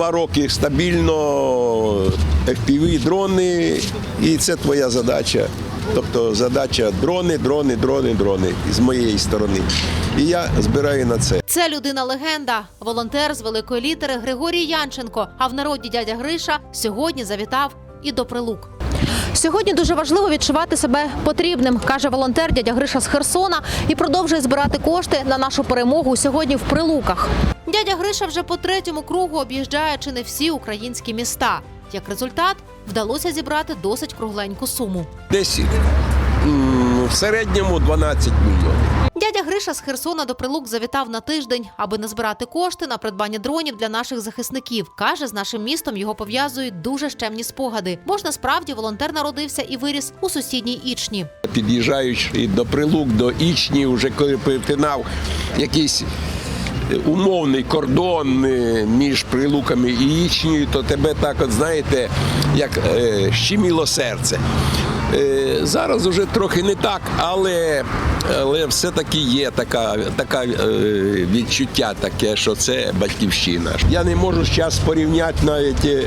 два роки стабільно FPV, дрони, і це твоя задача. Тобто задача дрони, дрони, дрони, дрони з моєї сторони. І я збираю на це. Це людина легенда, волонтер з великої літери Григорій Янченко. А в народі дядя Гриша сьогодні завітав і до прилук. Сьогодні дуже важливо відчувати себе потрібним, каже волонтер дядя Гриша з Херсона і продовжує збирати кошти на нашу перемогу сьогодні в прилуках. Дядя Гриша вже по третьому кругу об'їжджає чи не всі українські міста. Як результат, вдалося зібрати досить кругленьку суму. Десь в середньому 12 мільйонів. Дядя Гриша з Херсона до прилук завітав на тиждень, аби назбирати кошти на придбання дронів для наших захисників. Каже, з нашим містом його пов'язують дуже щемні спогади. Бо ж насправді волонтер народився і виріс у сусідній Ічні. Під'їжджаючи до прилук, до Ічні, вже коли перетинав якийсь умовний кордон е, між прилуками і Ічнею, то тебе так, от знаєте, як е, щеміло серце. Е, Зараз вже трохи не так, але, але все-таки є така, така е, відчуття таке, що це батьківщина. Я не можу зараз порівняти навіть е,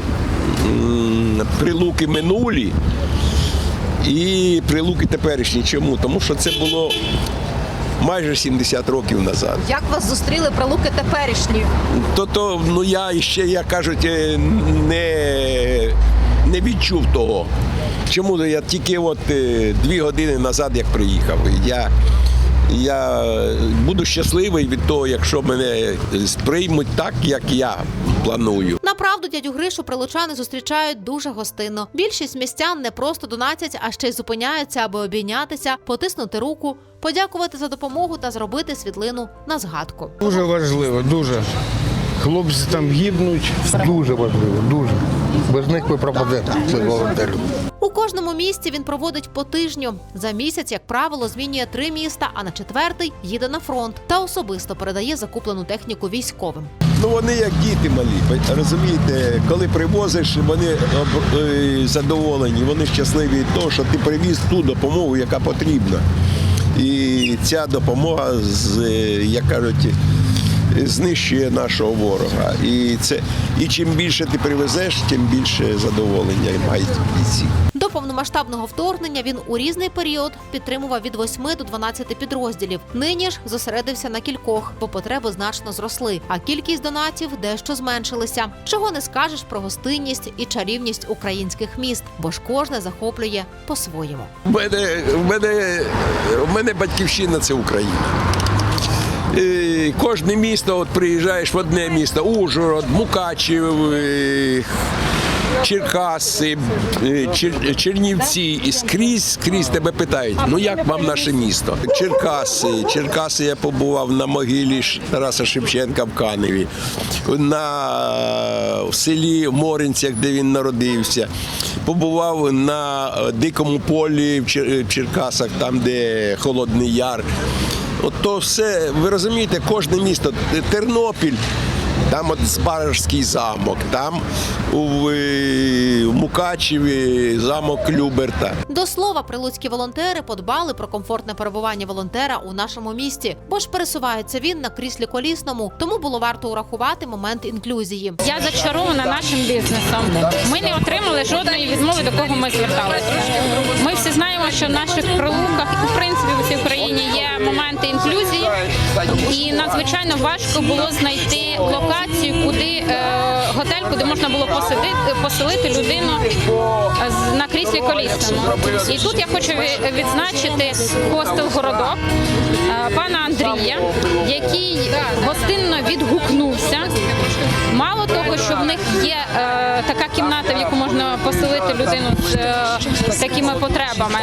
м, прилуки минулі і прилуки теперішні. Чому? Тому що це було майже 70 років назад. Як вас зустріли пролуки теперішні? То, то ну я ще, як кажуть, е, не, не відчув того. Чому я тільки от е, дві години назад як приїхав. Я, я буду щасливий від того, якщо мене сприймуть так, як я планую. Направду дядю Гришу прилучани зустрічають дуже гостинно. Більшість містян не просто донатять, а ще й зупиняються, аби обійнятися, потиснути руку, подякувати за допомогу та зробити світлину на згадку. Дуже важливо, дуже. Хлопці там гибнуть. Дуже важливо, дуже. Без них ви пропадете, це волонтерів. У кожному місті він проводить по тижню. За місяць, як правило, змінює три міста, а на четвертий їде на фронт та особисто передає закуплену техніку військовим. Ну вони як діти малі. Розумієте, коли привозиш, вони е, задоволені, вони щасливі від того, що ти привіз ту допомогу, яка потрібна. І ця допомога, е, як кажуть, знищує нашого ворога. І це і чим більше ти привезеш, тим більше задоволення мають бійці. До повномасштабного вторгнення він у різний період підтримував від 8 до 12 підрозділів. Нині ж зосередився на кількох, бо потреби значно зросли, а кількість донатів дещо зменшилися. Чого не скажеш про гостинність і чарівність українських міст, бо ж кожне захоплює по-своєму. У мене, у мене, у мене батьківщина це Україна. Кожне місто, от приїжджаєш в одне місто, Ужгород, Мукачев, е, Черкаси, е, Чер- Чернівці, і скрізь, скрізь тебе питають, ну як вам наше місто? Черкаси, Черкаси я побував на могилі Тараса Шевченка в Каневі, на, в селі Моринцях, де він народився. Побував на е, дикому полі в Черкасах, там, де Холодний Яр. От то все, ви розумієте, кожне місто, Тернопіль, там от Збаражський замок, там у, Мукачеві замок Люберта. До слова, прилуцькі волонтери подбали про комфортне перебування волонтера у нашому місті, бо ж пересувається він на кріслі колісному, тому було варто урахувати момент інклюзії. Я зачарована нашим бізнесом. Ми не отримали жодної відмови, до кого ми зверталися. Ми всі знаємо, що в наших прилуках і в принципі в усій Україні є моменти інклюзії, і надзвичайно важко було знайти локацію, куди е, готель, куди можна було посадити, поселити людину з- на кріслі колісному. І тут я хочу ві- відзначити хостел городок пана Андрія, який гостинно відгукнувся. Мало того, що в них є е, така кімната, в яку можна поселити людину з е, такими потребами.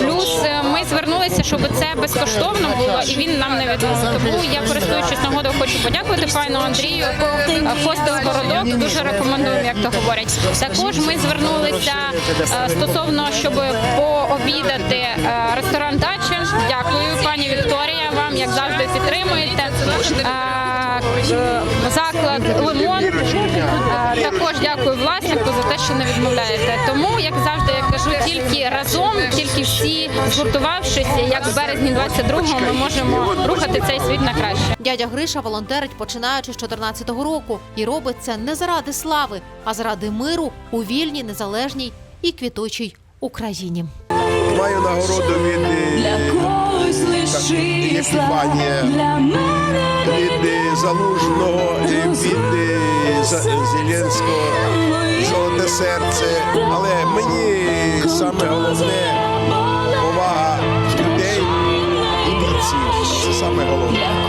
Плюс е, ми звернулися, щоб це безкоштовно було, і він нам не відмовив. Тому я користуючись нагодою, хочу подякувати пану Андрію. Е, Хостел городок дуже рекомендуємо, як то говорять. Також ми звернулися е, стосовно, щоб пообідати е, ресторан Дача. Дякую, пані Вікторія. Вам як завжди підтримуєте. Е, Заклад Лимон. Е, Також дякую власнику за те, що не відмовляєте. Тому, як завжди, я кажу, тільки разом, тільки всі згуртувавшись, як в березні 22-го, ми можемо рухати цей світ на краще. Дядя Гриша волонтерить починаючи з 14-го року і робить це не заради слави, а заради миру у вільній, незалежній і квітучій Україні маю нагороду від е, Єпіфанія, від е, Залужного, е, від Зеленського, золоте серце. Але мені саме головне повага людей і бійців. Це саме головне.